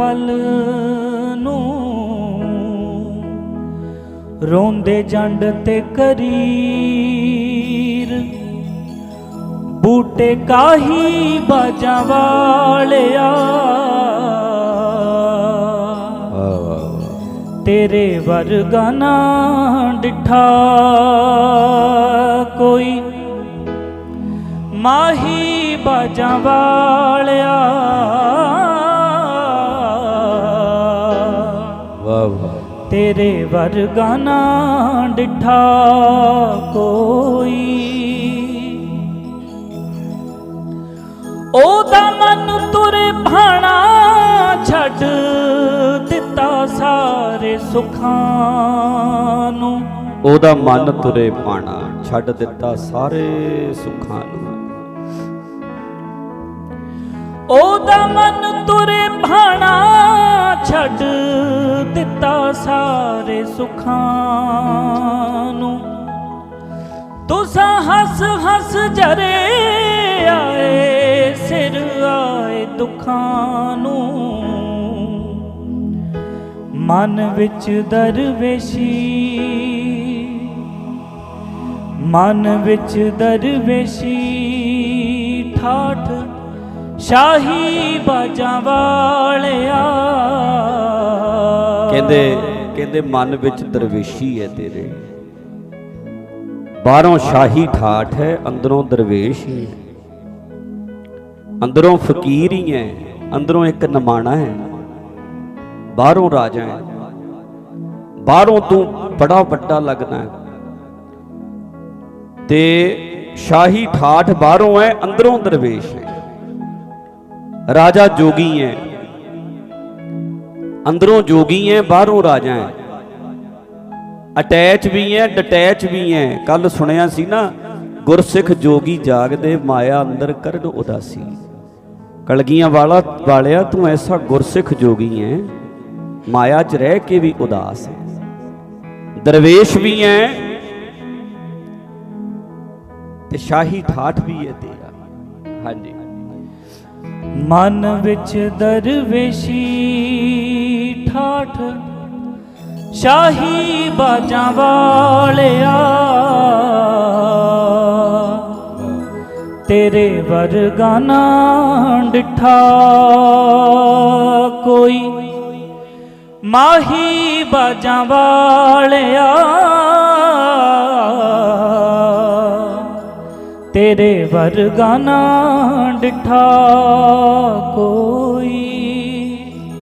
ਪਲ ਨੂੰ ਰੋਂਦੇ ਜੰਡ ਤੇ ਕਰੀਰ। ਬੂਟੇ ਕਾਹੀ ਬਾਜਾਂ ਵਾਲਿਆ। ਤੇਰੇ ਵਰਗਾ ਨਾ ਡਿਠਾ ਕੋਈ। ਮਾਹੀ ਬਾਜਾਂ ਵਾਲਿਆ। ਤੇਰੇ ਵਰਗਾ ਨਾ ਡਿਠਾ ਕੋਈ। ਉਹਦਾ ਮਨ ਤੁਰੇ ਭਾਣਾ ਛੱਡ ਦਿੱਤਾ ਸਾਰੇ ਸੁਖਾਂ ਨੂੰ। ਉਹਦਾ ਮਨ ਤੁਰੇ ਪਾਣਾ ਛੱਡ ਦਿੱਤਾ ਸਾਰੇ ਸੁੱਖਾਂ ਨੂੰ। ਉਹਦਾ ਮਨ ਤੁਰੇ ਭਾਣਾ ਛੱਡ ਸਾਰੇ ਸੁਖਾਂ ਨੂੰ। ਤੁਸਾਂ ਹੱਸ ਹੱਸ ਜਰੇ ਆਏ, ਸਿਰ ਆਏ ਦੁੱਖਾਂ ਨੂੰ। ਮਨ ਵਿੱਚ ਦਰਵੇਸ਼ੀ, ਮਨ ਵਿੱਚ ਦਰਵੇਸ਼ੀ, ਠਾਠ ਸ਼ਾਹੀ ਬਾਜਾਂ ਵਾਲਿਆ। ਕਹਿੰਦੇ ਕਹਿੰਦੇ, ਮਨ ਵਿੱਚ ਦਰਵੇਸ਼ੀ ਹੈ ਤੇਰੇ। ਬਾਹਰੋਂ ਸ਼ਾਹੀ ਠਾਠ ਹੈ, ਅੰਦਰੋਂ ਦਰਵੇਸ਼ ਹੀ। ਅੰਦਰੋਂ ਫਕੀਰ ਹੀ ਹੈ, ਅੰਦਰੋਂ ਇੱਕ ਨਮਾਣਾ ਹੈ। ਬਾਹਰੋਂ ਰਾਜਾ ਹੈ। ਬਾਹਰੋਂ ਤੂੰ ਬੜਾ ਵੱਡਾ ਲੱਗਣਾ ਹੈ। ਤੇ ਸ਼ਾਹੀ ਠਾਠ ਬਾਹਰੋਂ ਹੈ, ਅੰਦਰੋਂ ਦਰਵੇਸ਼ ਹੈ। ਰਾਜਾ ਜੋਗੀ ਹੈ ਅੰਦਰੋਂ ਜੋਗੀ ਹੈ ਬਾਹਰੋਂ ਰਾਜਾ ਹੈ ਅਟੈਚ ਵੀ ਹੈ ਡਿਟੈਚ ਵੀ ਐ। ਕੱਲ ਸੁਣਿਆ ਸੀ ਨਾ, ਗੁਰਸਿੱਖ ਜੋਗੀ ਜਾਗਦੇ, ਮਾਇਆ ਅੰਦਰ ਕਰਨ ਉਦਾਸੀ। ਕਲਗੀਆਂ ਵਾਲਾ ਵਾਲਿਆ, ਤੂੰ ਐਸਾ ਗੁਰਸਿੱਖ ਜੋਗੀ ਹੈ ਮਾਇਆ 'ਚ ਰਹਿ ਕੇ ਵੀ ਉਦਾਸ ਹੈ ਦਰਵੇਸ਼ ਵੀ ਐ। ਤੇ ਸ਼ਾਹੀ ਠਾਠ ਵੀ ਹੈ ਤੇਰਾ। ਹਾਂਜੀ। ਮਨ ਵਿੱਚ ਦਰਵੇਸ਼ੀ ਸ਼ਾਹੀ ਬਾਜਾਂ ਵਾਲਿਆ। ਤੇਰੇ ਵਰਗਾ ਨਾ ਡਿਠਾ ਕੋਈ। ਮਾਹੀ ਬਾਜਾਂ ਵਾਲਿਆ। ਤੇਰੇ ਵਰਗਾ ਨਾ ਡਿਠਾ ਕੋਈ।